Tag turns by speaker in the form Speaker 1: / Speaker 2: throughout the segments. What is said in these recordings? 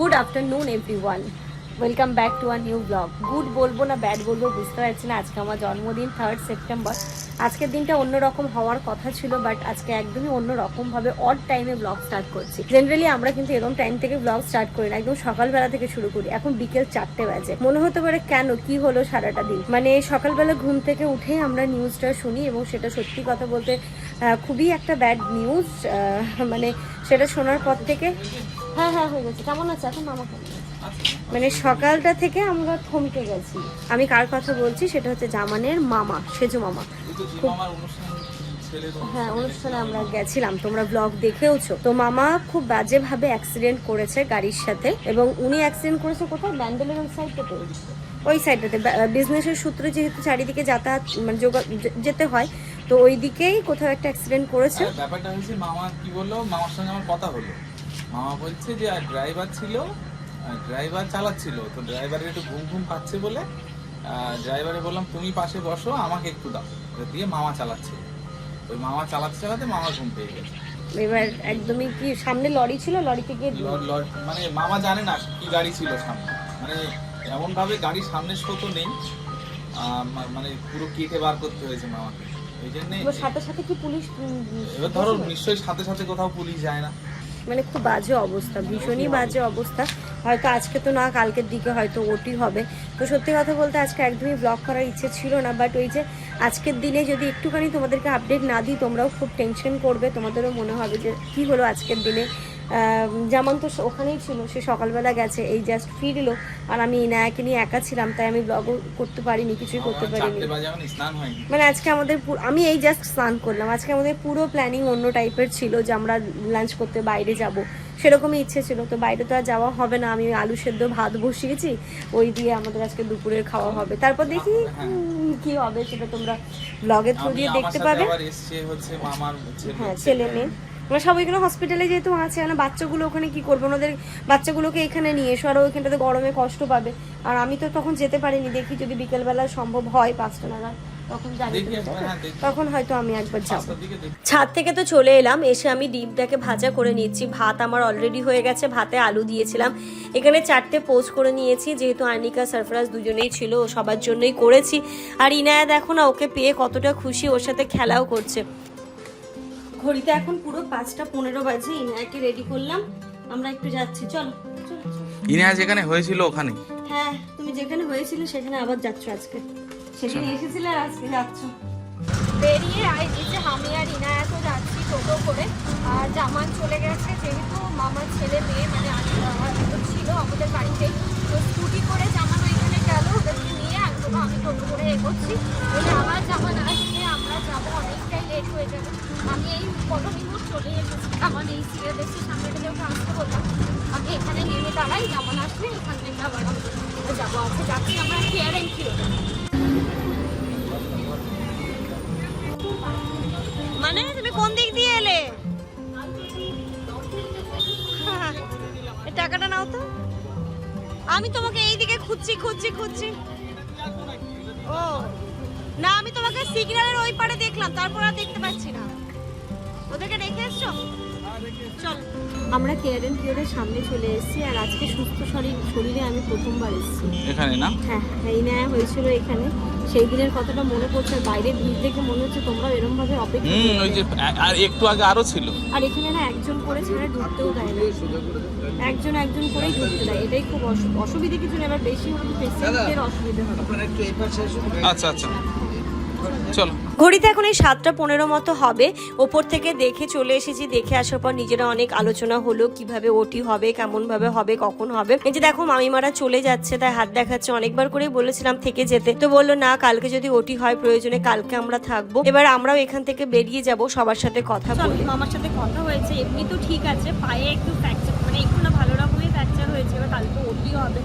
Speaker 1: Good afternoon everyone welcome back to our new blog good বলব না bad বলব বুঝতে পারছি না। আজকে আমার জন্মদিন থার্ড সেপ্টেম্বর আজকের দিনটা অন্যরকম হওয়ার কথা ছিল বাট আজকে একদমই অন্যরকমভাবে অড টাইমে ব্লগ স্টার্ট করছি। জেনারেলি আমরা কিন্তু এরকম টাইম থেকে ব্লগ স্টার্ট করি না, একদম সকালবেলা থেকে শুরু করি। এখন বিকেল চারটে বাজে। মনে হতে পারে কেন, কি হলো সারাটা দিন? মানে সকালবেলা ঘুম থেকে উঠেই আমরা নিউজটা শুনি এবং সেটা সত্যি কথা বলতে খুবই একটা ব্যাড নিউজ মানে সেটা শোনার পর থেকে হ্যাঁ হ্যাঁ হয়ে গেছে। কেমন আছে? এখন মামা কেমন মানে সকালটা থেকে আমরা থমকে গেছি। আমি কার কথা বলছি? সেটা হচ্ছে জামানের মামা সেজু মামা। হ্যাঁ অনুষ্ঠানে আমরা গেছিলাম। তোমরা ব্লগ দেখেওছো? তো মামা খুব বাজে ভাবে অ্যাক্সিডেন্ট করেছে গাড়ির সাথে এবং উনি অ্যাক্সিডেন্ট করেছে কোথায়? ব্যান্ডেলের সাইডটাতে ওই সাইডটাতে বিজনেসের সূত্রে যেহেতু চারিদিকে যাতায়াত মানে যোগা যেতে হয় তো ওই দিকেই কোথাও একটা অ্যাক্সিডেন্ট করেছে।
Speaker 2: ব্যাপারটা হয়েছে মামা কি বলল? মামার সঙ্গে আমার কথা হলো। মামা বলছে যে আর ড্রাইভার ছিল ড্রাইভার চালাচ্ছিল তো ড্রাইভারের একটু ঘুম ঘুম পাচ্ছে বলে ড্রাইভারে বললাম তুমি পাশে বসো আমাকে একটু দাও। দিয়ে মামা চালাচ্ছে। ওই মামা চালাতে চালাতে মামা ঘুম পেয়ে গেছে।
Speaker 1: এবার একদমই কি সামনে লরি ছিল? লরিতে গিয়ে
Speaker 2: ল- ল- মানে মামা জানে না কি গাড়ি ছিল সামনে। মানে এমন ভাবে গাড়ির সামনে স্রোতও নেই। মানে পুরো কেটে বার করতে হয়েছে মামাকে। এই জন্যে
Speaker 1: সাথে সাথে কি পুলিশ
Speaker 2: এবার ধরো নিশ্চয়ই সাথে সাথে কোথাও পুলিশ যায় না।
Speaker 1: মানে খুব বাজে অবস্থা, ভীষণই বাজে অবস্থা। হয়তো আজকে তো না, কালকের দিকে হয়তো ওটি হবে। তো সত্যি কথা বলতে আজকে একদমই ব্লগ করার ইচ্ছে ছিল না বাট ওই যে আজকের দিনে যদি একটুখানি তোমাদেরকে আপডেট না দিই, তোমরাও খুব টেনশন করবে। তোমাদেরও মনে হবে যে কী হলো আজকের দিনে। যেমন তো ওখানেই ছিল সে সকালবেলা গেছে এই জাস্ট ফিরলো আর আমি ইনায়াকে নিয়ে একা ছিলাম তাই আমি ব্লগও করতে পারিনি কিছুই করতে পারিনি। মানে আজকে আমাদের আমি এই জাস্ট স্নান করলাম। আজকে আমাদের পুরো প্ল্যানিং অন্য টাইপের ছিল যে আমরা লাঞ্চ করতে বাইরে যাব। সেরকমই ইচ্ছে ছিল তো বাইরে তো আর যাওয়া হবে না। আমি আলু সেদ্ধ ভাত বসিয়েছি ওই দিয়ে আমাদের আজকে দুপুরের খাওয়া হবে। তারপর দেখি উম, কি হবে সেটা তোমরা ব্লগের থ্রু দিয়ে দেখতে পাবে। হ্যাঁ ছেলে মেয়ে। আমরা সবাই এখানে হসপিটালে যেহেতু আছে মানে বাচ্চাগুলো ওখানে কি করব? ওনাদের বাচ্চাগুলোকে এখানে নিয়ে এসো আর ওইখানটাতে গরমে কষ্ট পাবে। আর আমি তো তখন যেতে পারিনি দেখি যদি বিকেলবেলা সম্ভব হয় পাঁচটা নাগাদ তখন জানি
Speaker 2: দেখি একবার, হ্যাঁ,
Speaker 1: হয়তো আমি একবার যাব। ছাদ থেকে তো চলে এলাম এসে আমি ডিমটাকে ভাজা করে নিয়েছি। ভাত আমার অলরেডি হয়ে গেছে ভাতে আলু দিয়েছিলাম। এখানে চারটে পোজ করে নিয়েছি যেহেতু আনিকা সারফরাজ দুজনেই ছিল ও সবার জন্যই করেছি। আর ইনায়া দেখো না ওকে পেয়ে কতটা খুশি ওর সাথে খেলাও করছে। ঘড়িতে এখন পুরো পাঁচটা পনেরো বাজে ইনায়াকে রেডি করলাম। আমরা একটু যাচ্ছি চলো।
Speaker 2: ইনায়া যেখানে হয়েছিল ওখানে?
Speaker 1: হ্যাঁ তুমি যেখানে হয়েছিলে সেখানে আবার যাচ্ছ আজকে। সেখানে এসেছিলে আর আজকে যাচ্ছ।
Speaker 3: বেরিয়ে আই নিচে আমি আর ইনায়া তো যাচ্ছি টোটো করে। আর জামান চলে গেছে যেহেতু মামার ছেলে মেয়ে মানে আহ, ছিল আমাদের বাড়িতেই তো স্কুটি করে জামান ওইখানে গেল ওদেরকে নিয়ে একদম আমি টোটো করে এগোচ্ছি। আবার জামান আসলে আমরা যাব অনেকটাই লেট হয়ে যাবে। আমি এই চলে এসেছি আমার এই সিরিয়াল আসতে এখানে দাঁড়াই আসলে এখান থেকে যাচ্ছি কেয়ার
Speaker 1: মানে তুমি কোন দিক দিয়ে এলে? টাকাটা নাও তো। আমি তোমাকে এই দিকে খুঁজছি খুঁজছি খুঁজছি। ও। না, আমি তোমাকে সিগন্যালের ওই পারে দেখলাম, তারপর আর দেখতে পাচ্ছি না। ওদেরকে রেখে এসছো? চল। আমরা কেয়ার এন্ড কিওরের সামনে চলে এসেছি আর আজকে সুস্থ শরীর শরীরে আমি প্রথমবার এসেছি।
Speaker 2: এখানে না?
Speaker 1: হ্যাঁ এই নেয়া হয়েছিল এখানে। সেই দিনের কথাটা মনে পড়ছে আর বাইরের ভিড় দেখে মনে হচ্ছে তোমরা এরকম ভাবে অপেক্ষা
Speaker 2: হুম। ওই যে আর একটু আগে আরও ছিল।
Speaker 1: আর এখানে না একজন করে ছাড়া ঢুকতেও দেয় না। একজন একজন করেই ঢুকতে দেয়। এটাই খুব অসু- অসুবিধে কিছু না এবার বেশি হলে পেশেন্টদের অসুবিধা হবে।
Speaker 2: আচ্ছা আচ্ছা। চলো।
Speaker 1: ঘড়িতে এখন এই সাতটা পনেরো মতো হবে। ওপর থেকে দেখে চলে এসেছি দেখে আসার পর নিজেরা অনেক আলোচনা হলো কীভাবে ওটি হবে কেমন ভাবে হবে কখন হবে। এই যে দেখো মামিমারা চলে যাচ্ছে তাই হাত দেখাচ্ছে। অনেকবার করে বলেছিলাম থেকে যেতে। তো বলল না কালকে যদি ওটি হয় প্রয়োজনে কালকে আমরা থাকব। এবার আমরাও এখান থেকে বেরিয়ে যাব সবার সাথে কথা বলি।
Speaker 4: আমার সাথে কথা হয়েছে এমনি তো ঠিক আছে পায়ে একটু ফ্র্যাকচার মানে একটু না ভালো রকমই ফ্র্যাকচার হয়েছে এবার কালকে ওটি হবে।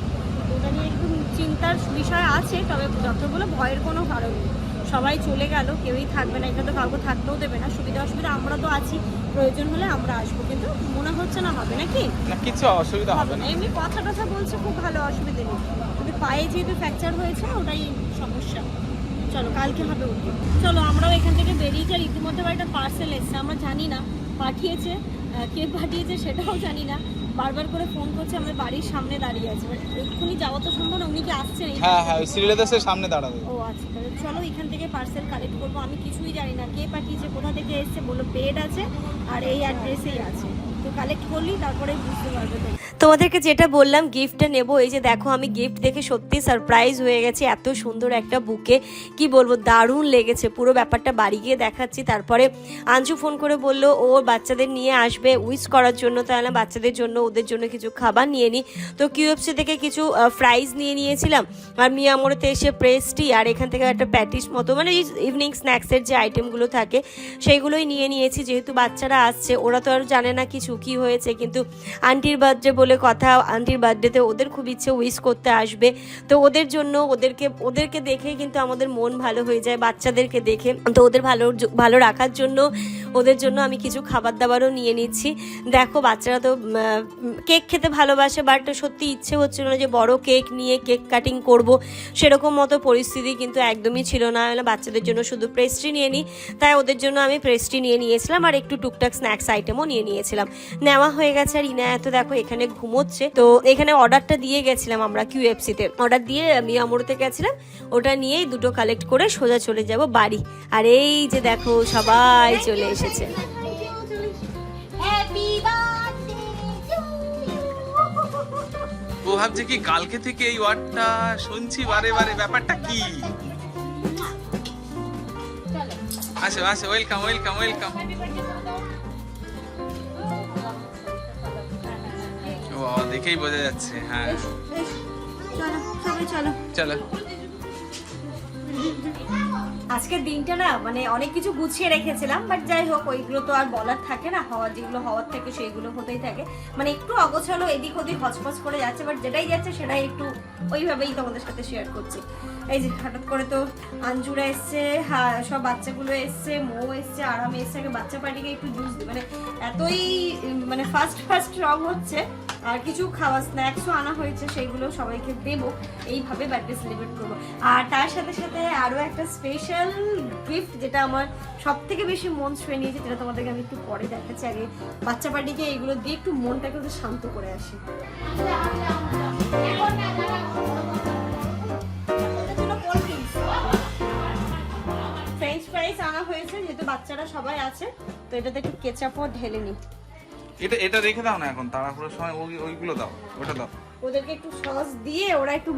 Speaker 4: ওটা নিয়ে একটু চিন্তার বিষয় আছে তবে যতগুলো ভয়ের কোনো কারণ নেই। সবাই চলে গেল কেউই থাকবে না এটা তো কাউকে থাকতেও দেবে না সুবিধা অসুবিধা আমরা তো আছি প্রয়োজন হলে আমরা আসব কিন্তু মনে হচ্ছে না হবে নাকি?
Speaker 2: কিছু অসুবিধা হবে না।
Speaker 4: এমনি কথা টথা বলছে খুব ভালো অসুবিধা নেই কিন্তু পায়ে যেহেতু ফ্র্যাকচার হয়েছে ওটাই সমস্যা। চলো কালকে হবে ওটি চলো আমরাও এখান থেকে বেরিয়ে যাই ইতিমধ্যে একটা পার্সেল এসছে আমরা জানি না পাঠিয়েছে কে পাঠিয়েছে সেটাও জানি না। বারবার করে ফোন করছে আমাদের বাড়ির সামনে দাঁড়িয়ে আছে। এক্ষুনি যাওয়া তো সম্ভব না উনি কি আসছেন?
Speaker 2: হ্যাঁ হ্যাঁ ওই সিরিয়ালের সামনে দাঁড়াবে।
Speaker 4: ও আচ্ছা তাহলে চলো এখান থেকে পার্সেল কালেক্ট করব। আমি কিছুই জানি না কে পাঠিয়েছে কোথা থেকে এসেছে বলল পেড আছে আর এই অ্যাড্রেসেই আছে। কালেক্ট করলি, তারপরে বুঝতে
Speaker 1: তোমাদেরকে যেটা বললাম গিফটটা নেব, এই যে দেখো আমি গিফট দেখে সত্যি সারপ্রাইজ হয়ে গেছি, এত সুন্দর একটা বুকে কি বলব, দারুণ লেগেছে, পুরো ব্যাপারটা বাড়ি গিয়ে দেখাচ্ছি। তারপরে আঞ্জু ফোন করে বলল, ও বাচ্চাদের নিয়ে আসবে উইস করার জন্য, তাহলে বাচ্চাদের জন্য, ওদের জন্য কিছু খাবার নিয়ে নিই তো কিউএফসি থেকে কিছু ফ্রাইজ নিয়ে নিয়েছিলাম। আর মিয়ামোড়েতে এসে প্রেস্টি আর এখান থেকে একটা প্যাটিস মতো মানে ইভিনিং স্ন্যাক্সের যে আইটেমগুলো থাকে, সেইগুলোই নিয়ে নিয়েছি। যেহেতু বাচ্চারা আসছে, ওরা তো আর জানে না কিছু। কি হয়েছে, কিন্তু আন্টির বার্থডে বলে কথা, আন্টির বার্থডেতে ওদের খুব ইচ্ছে উইশ করতে আসবে। তো ওদের জন্য ওদেরকে ওদেরকে দেখে কিন্তু আমাদের মন ভালো হয়ে যায়, বাচ্চাদেরকে দেখে। তো ওদের ভালো ভালো রাখার জন্য ওদের জন্য আমি কিছু খাবার দাবারও নিয়ে নিচ্ছি। দেখো, বাচ্চারা তো কেক খেতে ভালোবাসে বাট সত্যি ইচ্ছে হচ্ছিল না যে বড় কেক নিয়ে কেক কাটিং করব। সেরকম মতো পরিস্থিতি কিন্তু একদমই ছিল না। বাচ্চাদের জন্য শুধু পেস্ট্রি নিয়ে নিই তাই ওদের জন্য আমি পেস্ট্রি নিয়ে নিয়েছিলাম, আর একটু টুকটাক স্ন্যাক্স আইটেমও নিয়ে নিয়েছিলাম। নেওয়া হয়ে গেছে আর ইনা এত দেখো এখানে ঘুমোচ্ছে। তো এখানে অর্ডারটা দিয়ে গেছিলাম আমরা কিউএফসিতে অর্ডার দিয়ে আমি আমরতে গেছিলাম ওটা নিয়েই দুটো কালেক্ট করে সোজা চলে যাব বাড়ি। আর এই যে দেখো সবাই চলে এসেছে।
Speaker 2: ও ভাবছে কি কালকে থেকে এই ওয়ার্ডটা শুনছি বারে বারে ব্যাপারটা কি? আসো আসো ওয়েলকাম ওয়েলকাম ওয়েলকাম দেখেই বোঝা যাচ্ছে হ্যাঁ।
Speaker 1: চলো চলো।
Speaker 2: চলো।
Speaker 1: আজকের দিনটা না মানে অনেক কিছু গুছিয়ে রেখেছিলাম বাট যাই হোক, ওইগুলো তো আর বলার থাকে না, হওয়ার যেগুলো হওয়ার থেকে সেইগুলো হতেই থাকে। মানে একটু অগোছালো, এদিক ওদিক হচপচ করে যাচ্ছে বাট যেটাই যাচ্ছে সেটাই একটু ওইভাবেই তোমাদের সাথে শেয়ার করছি। এই যে হঠাৎ করে তো আঞ্জুরা এসছে হ্যাঁ সব বাচ্চাগুলো এসছে, মৌ এসছে, আরাম এসছে, আগে বাচ্চা পার্টিকে একটু জুস দিই। মানে এতই মানে ফার্স্ট ফার্স্ট রং হচ্ছে, আর কিছু খাওয়া স্ন্যাক্সও আনা হয়েছে, সেইগুলো সবাইকে দেবো, এইভাবে বার্থডে সেলিব্রেট করব। আর তার সাথে সাথে আরও একটা স্পেশাল গিফট যেটা আমার সব থেকে বেশি মন ছুঁয়ে নিয়েছে, যেটা তোমাদেরকে আমি একটু পরে দেখাচ্ছি। আগে বাচ্চা পার্টিকে এইগুলো দিয়ে একটু মনটাকে একটু শান্ত করে আসি। ফ্রেঞ্চ ফ্রাইস আনা হয়েছে, যেহেতু বাচ্চারা সবাই আছে, তো এটাতে একটু কেচাপও ঢেলে নিই
Speaker 2: এটা এটা রেখে দাও না এখন, তাড়াহুড়োর সময় ওই- ওইগুলো দাও, ওটা দাও।
Speaker 1: ওদেরকে একটু সস দিয়ে ওরা একটু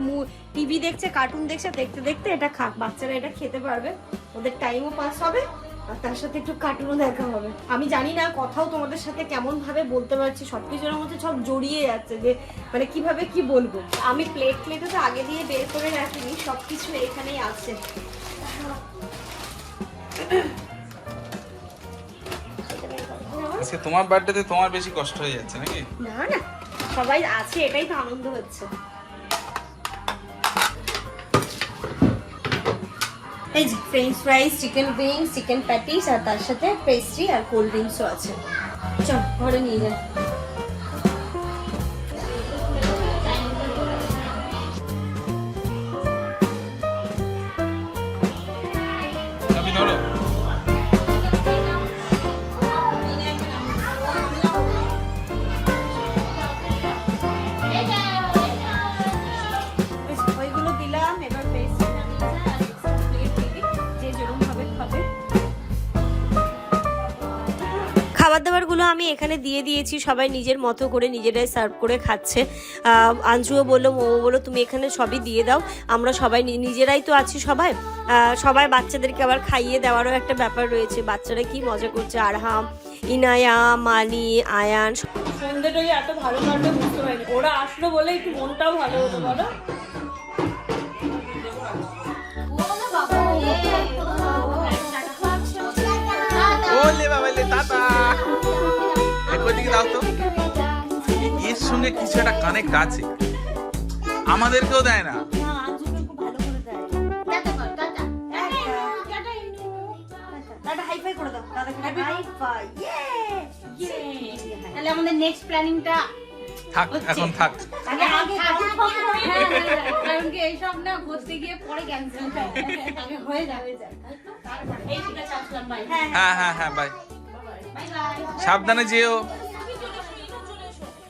Speaker 1: টিভি দেখছে কার্টুন দেখছে দেখতে দেখতে এটা খাক বাচ্চারা এটা খেতে পারবে। ওদের টাইমও পাস হবে আর তার সাথে একটু কার্টুনও দেখা হবে। আমি জানি না কথাও তোমাদের সাথে কেমন ভাবে বলতে পারছি সব কিছুর মধ্যে সব জড়িয়ে যাচ্ছে যে মানে কীভাবে কি বলব? আমি প্লেট প্লেটে তো আগে দিয়ে বের করে রাখিনি সব কিছু এখানেই আছে।
Speaker 2: তোমার বার্থডেতে তোমার বেশি কষ্ট হয়ে যাচ্ছে নাকি?
Speaker 1: না না। সবাই আছে, এটাই তো আনন্দ হচ্ছে। এই french fries chicken chicken patties আর তার সাথে পেস্ট্রি আর কোল্ড ড্রিঙ্কসও আছে। চল, ঘরে নিয়ে যাই। আমি এখানে দিয়ে দিয়েছি সবাই নিজের মতো করে নিজেরাই সার্ভ করে খাচ্ছে। আঞ্জুও বলল মৌ বলল তুমি এখানে সবই দিয়ে দাও আমরা সবাই নিজেরাই তো আছি সবাই। সবাই বাচ্চাদেরকে আবার খাইয়ে দেওয়ারও একটা ব্যাপার রয়েছে। বাচ্চারা কি মজা করছে আরহাম ইনায়া মানি আয়ান সন্ধ্যেটাই এত ভালো কাটবে বুঝতে পারিনি। ওরা আসলো বলে একটু মনটাও ভালো হতো বলো।
Speaker 2: টাটা একবার দিকে দাও তো। এর সঙ্গে কিছু একটা কানেক্ট আছে। আমাদেরকেও দেয় না।
Speaker 3: তাহলে আমাদের নেক্সট প্ল্যানিংটা
Speaker 2: থাক, এখন
Speaker 3: এইসব না ঘুরতে গিয়ে হ্যাঁ
Speaker 2: হ্যাঁ হ্যাঁ বাই সাবধানে যেও।
Speaker 1: ঠিক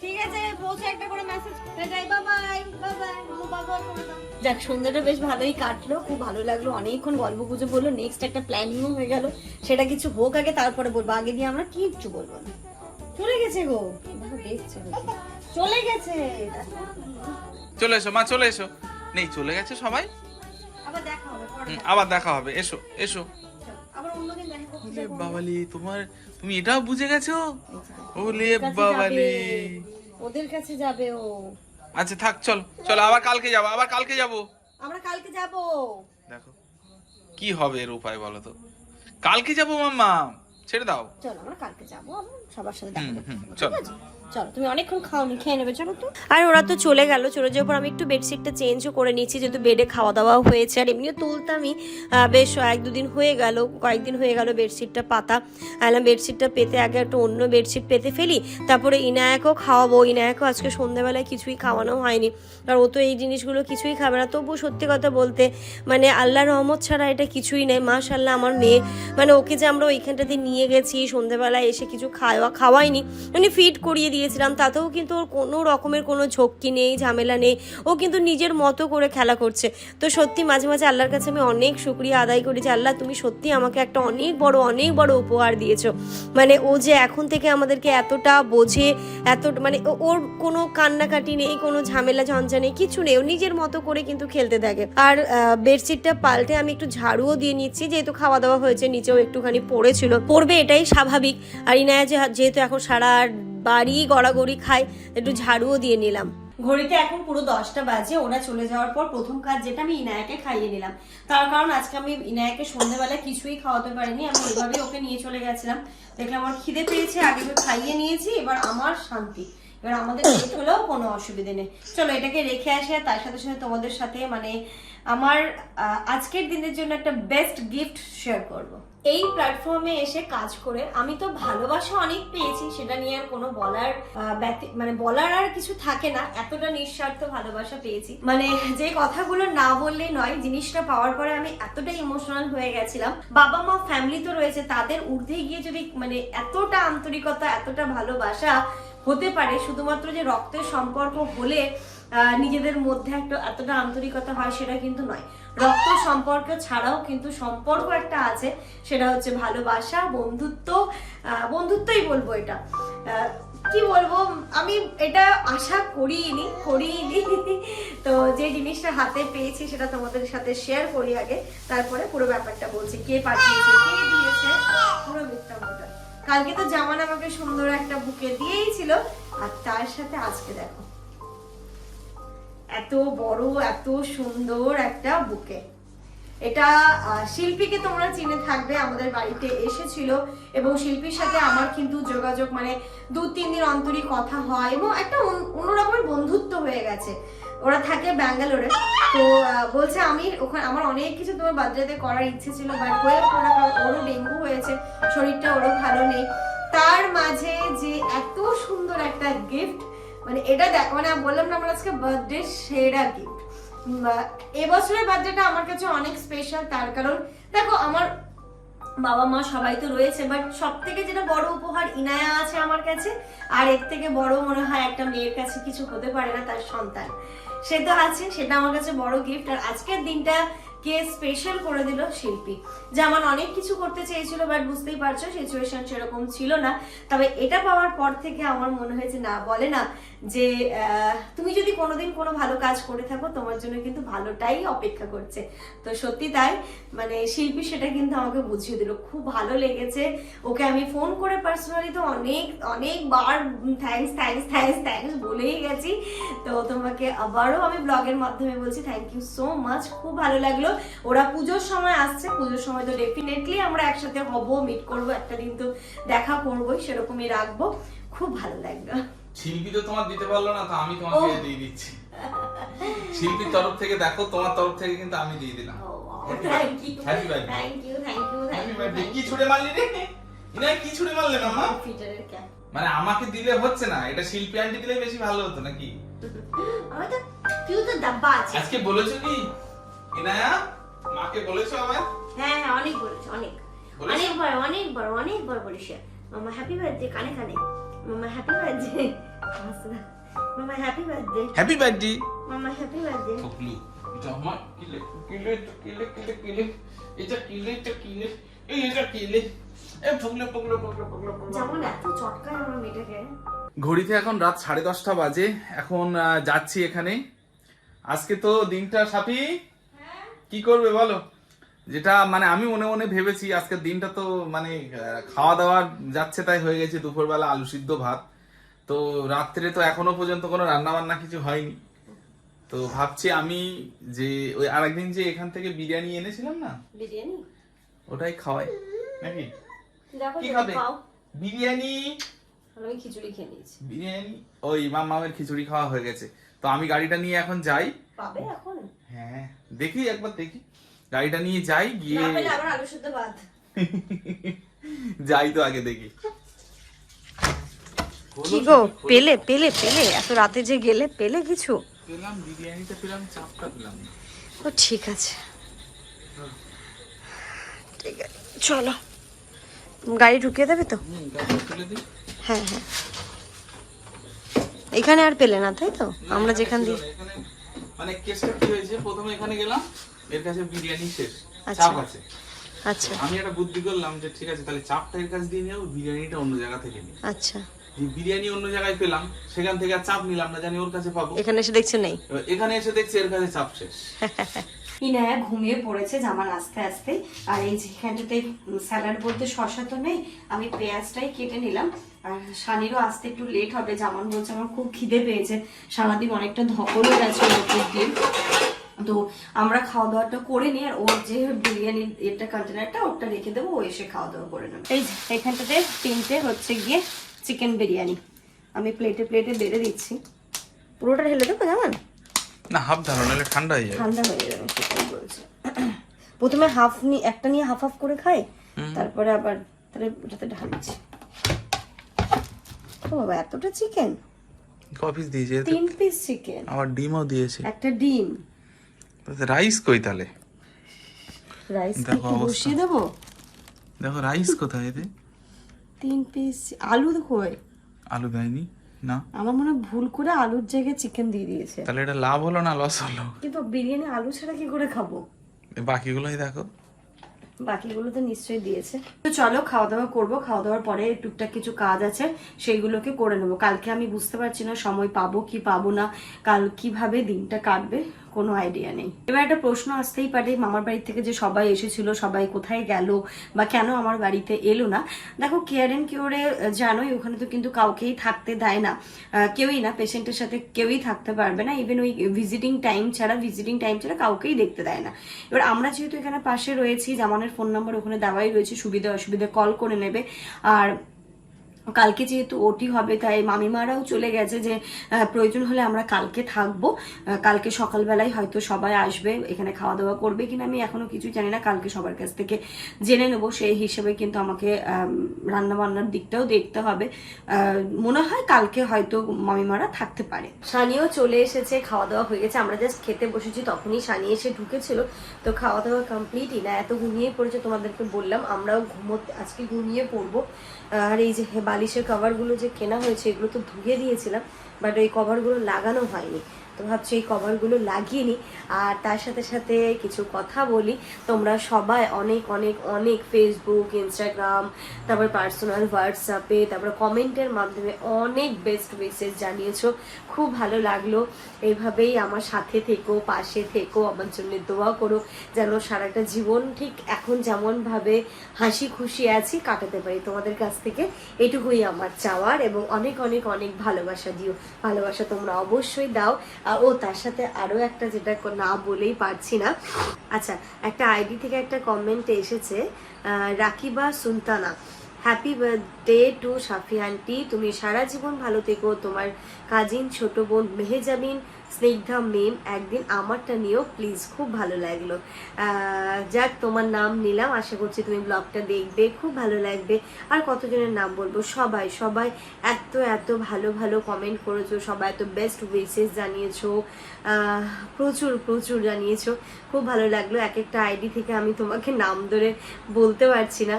Speaker 3: ঠিক আছে পৌঁছে একটা করে মেসেজ যাই বাবাই বাবাই বাবা করে দাও
Speaker 1: যাক সন্ধ্যাটা বেশ ভালোই কাটলো খুব ভালো লাগল অনেকক্ষণ গল্প গুজব বলল নেক্সট একটা প্ল্যানিংও হয়ে গেল সেটা কিছু হোক আগে তারপরে বলব আগে দিয়ে আমরা কিচ্ছু বলব না। চলে গেছে গো। দেখছে চলে গেছে।
Speaker 2: চলে এসো মা চলে এসো। নেই চলে গেছে সবাই।
Speaker 1: আবার দেখা হবে
Speaker 2: হুম, আবার দেখা হবে। এসো এসো। ওলে বাবালি তোমার তুমি এটাও বুঝে গেছো?
Speaker 1: কাছে
Speaker 2: বাবালি।
Speaker 1: ওদের কাছে যাবে ও।
Speaker 2: আচ্ছা থাক চল চলো আবার কালকে যাব আবার কালকে যাব।
Speaker 1: আমরা কালকে যাব।
Speaker 2: দেখো কি হবে এর উপায় বলো তো? কালকে যাব মাম্মা ছেড়ে দাও।
Speaker 1: চলো আমরা কালকে যাব সবার সাথে দেখা
Speaker 2: চলো?
Speaker 1: চলো, তুমি অনেকক্ষণ খাওনি, খেয়ে নেবে, চলো তো। আর, ওরা তো চলে গেল, চলে যাওয়ার পর আমি একটু বেডশিটটা চেঞ্জও করে নিচ্ছি যেহেতু বেডে খাওয়া দাওয়া হয়েছে। আর এমনিও তুলতামই বেশ এক দুদিন হয়ে গেল, কয়েকদিন হয়ে গেল বেডশিটটা পাতা। আলাম বেডশিটটা পেতে আগে একটা অন্য বেডশিট পেতে ফেলি, তারপরে ইনায়াকেও খাওয়াবো। ইনায়াকেও আজকে সন্ধ্যাবেলায় কিছুই খাওয়ানো হয়নি। আর ও তো এই জিনিসগুলো কিছুই খাবে না। তবু সত্যি কথা বলতে মানে আল্লাহ রহমত ছাড়া এটা কিছুই নেই। মাশাল্লাহ আমার মেয়ে মানে ওকে যে আমরা ওইখানটাতে নিয়ে গেছি, সন্ধ্যাবেলায় এসে কিছু খাওয়া খাওয়াইনি মানে ফিট করিয়ে দিয়েছিলাম, তাতেও কিন্তু ওর কোনো রকমের কোনো ঝক্কি নেই, ঝামেলা নেই। ও কিন্তু নিজের মতো করে খেলা করছে। তো সত্যি মাঝে মাঝে আল্লাহর কাছে আমি অনেক শুক্রিয়া আদায় করি যে, আল্লাহ তুমি সত্যি আমাকে একটা অনেক বড় অনেক বড় উপহার দিয়েছ। মানে ও যে এখন থেকে আমাদেরকে এতটা বোঝে, এত মানে ওর কোনো কান্নাকাটি নেই, কোনো ঝামেলা ঝঞ্ঝা নেই, কিছু নেই। ও নিজের মতো করে কিন্তু খেলতে থাকে। আর বেডশিটটা পাল্টে আমি একটু ঝাড়ুও দিয়ে নিচ্ছি, যেহেতু খাওয়া দাওয়া হয়েছে, নিচেও একটুখানি পড়েছিল। পড়বে এটাই স্বাভাবিক। আর ইনায়া যেহেতু এখন সারা বাড়ি গড়াগড়ি খায় একটু ঝাড়ুও দিয়ে নিলাম। ঘড়িতে এখন পুরো দশটা বাজে, ওরা চলে যাওয়ার পর প্রথম কাজ যেটা আমি ইনায়াকে খাইয়ে নিলাম। তার কারণ আজকে আমি ইনায়াকে সন্ধ্যেবেলা কিছুই খাওয়াতে পারিনি, আমি ওইভাবেই ওকে নিয়ে চলে গেছিলাম। দেখলাম আমার খিদে পেয়েছে, আগে তো খাইয়ে নিয়েছি, এবার আমার শান্তি। এবার আমাদের হলেও কোনো অসুবিধে নেই। চলো এটাকে রেখে আসে, আর তার সাথে সাথে তোমাদের সাথে মানে আমার আজকের দিনের জন্য একটা বেস্ট গিফট শেয়ার করব। এই প্ল্যাটফর্মে এসে কাজ করে। আমি তো ভালোবাসা অনেক পেয়েছি, সেটা নিয়ে আর কোনো বলার মানে বলার আর কিছু থাকে না। এতটা নিঃস্বার্থ ভালোবাসা পেয়েছি। মানে যে কথাগুলো না বললে নয়, জিনিসটা পাওয়ার পরে আমি এতটাই ইমোশনাল হয়ে গেছিলাম। বাবা মা ফ্যামিলি তো রয়েছে, তাদের ঊর্ধ্বে গিয়ে যদি মানে এতটা আন্তরিকতা, এতটা ভালোবাসা হতে পারে, শুধুমাত্র যে রক্তের সম্পর্ক হলে নিজেদের মধ্যে একটা এতটা আন্তরিকতা হয় সেটা কিন্তু নয়। রক্ত সম্পর্ক ছাড়াও কিন্তু সম্পর্ক একটা আছে, সেটা হচ্ছে ভালোবাসা, বন্ধুত্ব বন্ধুত্বই বলব এটা। কি বলব? আমি এটা আশা করিনি করিনি। তো যে জিনিসটা হাতে পেয়েছি সেটা তোমাদের সাথে শেয়ার করি আগে। তারপরে পুরো ব্যাপারটা বলছি। কে পাঠিয়েছে, কে দিয়েছে, পুরো বৃত্তান্তটা কালকে তো জামান আমাকে সুন্দর একটা বুকে দিয়েই ছিল। আর তার সাথে আজকে দেখো। এত বড়, এত সুন্দর একটা বুকে। এটা শিল্পীকে তোমরা চিনে থাকবে, আমাদের বাড়িতে এসেছিল। এবং শিল্পীর সাথে আমার কিন্তু যোগাযোগ মানে দু, তিন দিন অন্তরই কথা হয় এবং একটা অন্য- অন্যরকমের বন্ধুত্ব হয়ে গেছে। ওরা থাকে ব্যাঙ্গালোরে। তো বলছে আমি ওখানে, আমার অনেক কিছু তোমার বার্থডেতে করার ইচ্ছে ছিল বাট হয়ে কারণ ওরও ডেঙ্গু হয়েছে, শরীরটা ওরও ভালো নেই। তার মাঝে যে এত সুন্দর একটা গিফট মানে এটা দেখ মানে বললাম না, আমার আজকে বার্থডে সেরা গিফট এবছরের বার্থডেটা আমার কাছে অনেক স্পেশাল তার কারণ, দেখো, আমার বাবা মা সবাই তো রয়েছে বাট সব থেকে যেটা বড় উপহার ইনায়া আছে আমার কাছে, আর এর থেকে বড় মনে হয় একটা মেয়ের কাছে কিছু হতে পারে না, তার সন্তান। সে তো আছে, সেটা আমার কাছে বড় গিফট আর আজকের দিনটা কে স্পেশাল করে দিল? শিল্পী। যেমন অনেক কিছু করতে চেয়েছিল বাট বুঝতেই পারছ সিচুয়েশন সেরকম ছিল না। তবে এটা পাওয়ার পর থেকে আমার মনে হয়েছে, না, বলে না যে তুমি যদি কোনোদিন কোনো ভালো কাজ করে থাকো, তোমার জন্য কিন্তু ভালোটাই অপেক্ষা করছে। তো সত্যি তাই মানে শিল্পী সেটা কিন্তু আমাকে বুঝিয়ে দিল। খুব ভালো লেগেছে। ওকে আমি ফোন করে পার্সোনালি তো অনেক, অনেকবার থ্যাঙ্কস থ্যাঙ্কস থ্যাঙ্কস থ্যাঙ্কস বলেই গেছি। তো তোমাকে আবারও আমি ব্লগের মাধ্যমে বলছি থ্যাংক ইউ সো মাচ খুব ভালো লাগল। ওরা পুজোর সময় আসছে। পুজোর সময় তো ডেফিনেটলি আমরা একসাথে হব মিট করব, একটা দিন তো দেখা করবোই, সেরকমই রাখব। খুব ভালো লাগল।
Speaker 2: শিল্পী তো তোমার দিতে পারল না তো আমি তোমাকে দিয়ে দিচ্ছি। শিল্পীর তরফ থেকে দেখো তোমার তরফ থেকে কিন্তু আমি দিয়ে দিলাম. কি ছুড়ে মারলি রে? কি ছুড়ে মানে আমাকে দিলে হচ্ছে না এটা শিল্পী আন্টি দিলে বেশি ভালো হতো নাকি?
Speaker 1: আমার তো কেউ তো ডাব্বা আছে।
Speaker 2: আজকে বলেছ কি? ইনায়া মাকে বলেছ আমার
Speaker 1: হ্যাঁ হ্যাঁ অনেক বলেছে অনেক? অনেকবার অনেকবার অনেকবার বলেছে। মামা হ্যাপি বার্থডে কানে কানে। মামা হ্যাপি বার্থডে মামা হ্যাপি বার্থডে
Speaker 2: হ্যাপি বার্থডে
Speaker 1: মামা হ্যাপি বার্থডে
Speaker 2: টকলু এটা আমার কিলে কিলে কিলে কিলে কিলে এটা কিলে এটা কিলে এই এটা কিলে এ
Speaker 1: যেমন এত চটকায় আমার মেয়েটাকে।
Speaker 2: ঘড়িতে এখন রাত সাড়ে দশটা বাজে। এখন যাচ্ছি এখানে। আজকে তো দিনটা সাপি কি করবে বলো? যেটা মানে আমি মনে মনে ভেবেছি আজকের দিনটা তো মানে খাওয়া দাওয়া যাচ্ছে তাই হয়ে গেছে দুপুরবেলা আলু সিদ্ধ ভাত। তো রাত্রে তো এখনও পর্যন্ত কোনো রান্না বান্না কিছু হয়নি। তো ভাবছি আমি যে ওই আরেকদিন যে এখান থেকে বিরিয়ানি এনেছিলাম না
Speaker 1: বিরিয়ানি?
Speaker 2: ওটাই খাওয়াই। নাকি? কি খাবে? বিরিয়ানি?
Speaker 1: আমি খিচুড়ি খেয়ে নিয়েছি।
Speaker 2: বিরিয়ানি? ওই মাম মামের খিচুড়ি খাওয়া হয়ে গেছে। তো আমি গাড়িটা নিয়ে এখন যাই।
Speaker 1: পাবে এখন?
Speaker 2: হ্যাঁ দেখি একবার দেখি। গাড়িটা নিয়ে যাই গিয়ে যাই তো আগে দেখি।
Speaker 1: কি গো পেলে পেলে পেলে এত রাতে যে গেলে পেলে কিছু?
Speaker 2: পেলাম বিরিয়ানিটা পেলাম চাপটা পেলাম।
Speaker 1: ও ঠিক আছে। ঠিক আছে চলো। গাড়ি ঢুকিয়ে দেবে তো? হ্যাঁ হ্যাঁ। এখানে আর পেলে না তাই তো? আমরা যেখান দিয়ে
Speaker 2: মানে কেসটা কি হয়েছে? প্রথমে এখানে গেলাম এর কাছে বিরিয়ানি শেষ।
Speaker 1: আচ্ছা।
Speaker 2: চাপ আছে।
Speaker 1: আচ্ছা।
Speaker 2: আমি একটা বুদ্ধি করলাম যে ঠিক আছে তাহলে চাপটা এর কাছে দিয়ে নেব বিরিয়ানিটা অন্য জায়গা থেকে নিই।
Speaker 1: আচ্ছা।
Speaker 2: বিরিয়ানি অন্য জায়গায় পেলাম সেখান থেকে চাপ নিলাম না জানি ওর কাছে পাবো।
Speaker 1: এখানে এসে দেখছ নেই।
Speaker 2: এখানে এসে দেখছি এর কাছে চাপ শেষ।
Speaker 1: ইনায়া ঘুমিয়ে পড়েছে জামান আস্তে আস্তে। আর এই যেখানটাতে স্যালাড বলতে শশা তো নেই আমি পেঁয়াজটাই কেটে নিলাম। আর শানিরও আসতে একটু লেট হবে জামান বলছে আমার খুব খিদে পেয়েছে। সারাদিন অনেকটা ধকলও গেছে দিয়ে। তো আমরা খাওয়া দাওয়াটা করে নিই আর ওর যে বিরিয়ানি এটা কন্টেনারটা ওটা রেখে দেবো ও এসে খাওয়া দাওয়া করে নেবে। এই যে এখানটাতে তিনটে হচ্ছে গিয়ে চিকেন বিরিয়ানি। আমি প্লেটে প্লেটে বেড়ে দিচ্ছি। পুরোটা ঢেলে দেবো জামান
Speaker 2: না হাফ ধারো নাহলে ঠান্ডা হয়ে যাবে।
Speaker 1: ঠান্ডা হয়ে যাবে সেটাই বলছে। প্রথমে হাফ নি একটা নিয়ে হাফ হাফ করে খাই তারপরে আবার তাহলে ওটাতে ঢালছি ও বাবা এতটা চিকেন
Speaker 2: কপিস দিয়েছে। এতে
Speaker 1: তিন পিস চিকেন
Speaker 2: আবার ডিমও দিয়েছে।
Speaker 1: একটা ডিম।
Speaker 2: রাইস কই তাহলে?
Speaker 1: রাইস
Speaker 2: দেখো
Speaker 1: বসিয়ে দেবো?
Speaker 2: দেখো রাইস কোথায় এতে
Speaker 1: তিন পিস আলু কই?
Speaker 2: আলু দেয়নি? না?
Speaker 1: আমার মনে ভুল করে আলুর জায়গায় চিকেন দিয়ে দিয়েছে।
Speaker 2: তাহলে এটা লাভ হলো না লস হলো?
Speaker 1: কিন্তু বিরিয়ানি আলু ছাড়া কি করে খাব?
Speaker 2: বাকিগুলোই দেখো।
Speaker 1: বাকিগুলো তো নিশ্চয়ই দিয়েছে। তো চলো খাওয়া দাওয়া করব। খাওয়া দাওয়ার পরে টুকটাক কিছু কাজ আছে সেইগুলোকে করে নেব। কালকে আমি বুঝতে পারছি না সময় পাবো কি পাবো না। কাল কীভাবে দিনটা কাটবে? কোনো আইডিয়া নেই। এবার একটা প্রশ্ন আসতেই পারে, মামার বাড়ি থেকে যে সবাই এসেছিল, সবাই কোথায় গেল বা কেন আমার বাড়িতে এলো না। দেখো কেয়ার অ্যান্ড কিওরে জানোই ওখানে তো কিন্তু কাউকেই থাকতে দেয় না। কেউই না পেশেন্টের সাথে কেউই থাকতে পারবে না। ইভেন ওই ভিজিটিং টাইম ছাড়া ভিজিটিং টাইম ছাড়া কাউকেই দেখতে দেয় না। এবার আমরা যেহেতু এখানে পাশে রয়েছি, জামানের ফোন নাম্বার ওখানে দেওয়াই রয়েছে সুবিধা অসুবিধা কল করে নেবে। আর কালকে যেহেতু ওটি হবে, তাই মামিমারাও চলে গেছে যে প্রয়োজন হলে আমরা কালকে থাকব। কালকে সকালবেলায় হয়তো সবাই আসবে, এখানে খাওয়া দাওয়া করবে কিনা আমি এখনও কিছু জানি না। কালকে সবার কাছ থেকে জেনে নেব, সেই হিসেবে কিন্তু আমাকে রান্না বান্নার দিকটাও দেখতে হবে। মনে হয় কালকে হয়তো মামিমারা থাকতে পারে। সানিও চলে এসেছে খাওয়া দাওয়া হয়ে গেছে। আমরা জাস্ট খেতে বসেছি, তখনই সানি এসে ঢুকেছিল। তো খাওয়া দাওয়া কমপ্লিটই না, এত ঘুমিয়ে পড়েছে তোমাদেরকে বললাম, আমরাও ঘুমোতে, আজকে ঘুমিয়ে পড়ব। আর এই যে বালিশের কভারগুলো যে কেনা হয়েছে, এগুলো তো ধুয়ে দিয়েছিলাম বাট ওই কভারগুলো লাগানো হয়নি। তো ভাবছি এই কভারগুলো লাগিয়ে নিই। আর তার সাথে সাথে কিছু কথা বলি। তোমরা সবাই অনেক অনেক অনেক ফেসবুক ইনস্টাগ্রাম তারপর পার্সোনাল হোয়াটসঅ্যাপে তারপর কমেন্টের মাধ্যমে অনেক বেস্ট মেসেজ জানিয়েছো। খুব ভালো লাগল। এইভাবেই আমার সাথে থেকো, পাশে থেকো, আমার জন্য দোয়া করো, যেন সারাটা জীবন ঠিক এখন যেমনভাবে হাসি খুশি আছি, কাটাতে পারি। তোমাদের কাছ থেকে এটুকুই আমার চাওয়ার এবং অনেক অনেক অনেক ভালোবাসা দিও। ভালোবাসা তোমরা অবশ্যই দাও। ও তার সাথে আরও একটা যেটা না বলেই পারছি না। আচ্ছা একটা আইডি থেকে একটা কমেন্ট এসেছে Rakiba Sultana happy birthday to Safi aunty তুমি সারা জীবন ভালো থেকো। তোমার কাজিন ছোট বোন মেহেজাবিন স্নিগ্ধা মেম একদিন আমারটা নিয়েও প্লিজ খুব ভালো লাগল। যাক, তোমার নাম নিলাম, আশা করছি তুমি ব্লগটা দেখবে, খুব ভালো লাগবে। আর কতজনের নাম বলব? সবাই সবাই এত এত ভালো ভালো কমেন্ট করেছ, সবাই এত বেস্ট উইসেস জানিয়েছো। প্রচুর প্রচুর জানিয়েছো। খুব ভালো লাগল এক একটা আইডি থেকে আমি তোমাকে নাম ধরে বলতে পারছি না।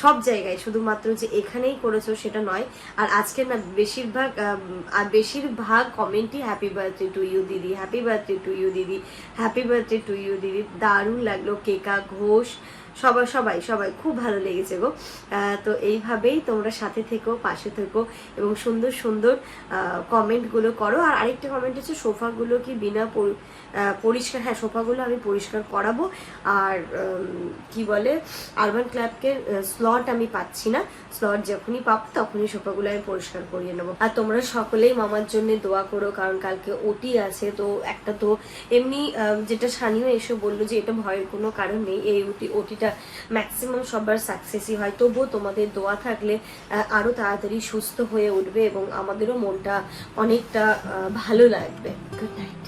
Speaker 1: সব জায়গায়, শুধুমাত্র যে এখানেই করেছ সেটা নয়। আর আজকে না, বেশিরভাগ আর বেশিরভাগ কমেন্টই হ্যাপি বার্থডে টু ইউ দিদি। হ্যাপি বার্থডে টু ইউ দিদি। হ্যাপি বার্থডে টু ইউ দিদি। দারুণ লাগল, কেকা, ঘোষ। সবাই সবাই সবাই খুব ভালো লেগেছে গো। তো এইভাবেই তোমরা সাথে থেকো, পাশে থেকো এবং সুন্দর সুন্দর কমেন্টগুলো করো। আর আরেকটা কমেন্ট হচ্ছে, সোফাগুলো কি বিনা পরি- পরিষ্কার? হ্যাঁ সোফাগুলো আমি পরিষ্কার করাবো। আর কি বলে আরবান ক্লাবকে স্লট আমি পাচ্ছি না। স্লট যখনই পাবো, তখনই সোফাগুলো আমি পরিষ্কার করিয়ে নেব। আর তোমরা সকলেই মামার জন্য দোয়া করো, কারণ কালকে ওটি আছে, তো একটা তো এমনি যেটা সানিও এসে বলল যে এটা ভয়ের কোনো কারণ নেই, এই ওটি ওটিটা ম্যাক্সিমাম সবার সাকসেসই হয়। তবুও তোমাদের দোয়া থাকলে আরও আরও তাড়াতাড়ি সুস্থ হয়ে উঠবে এবং আমাদেরও মনটা অনেকটা ভালো লাগবে। Good night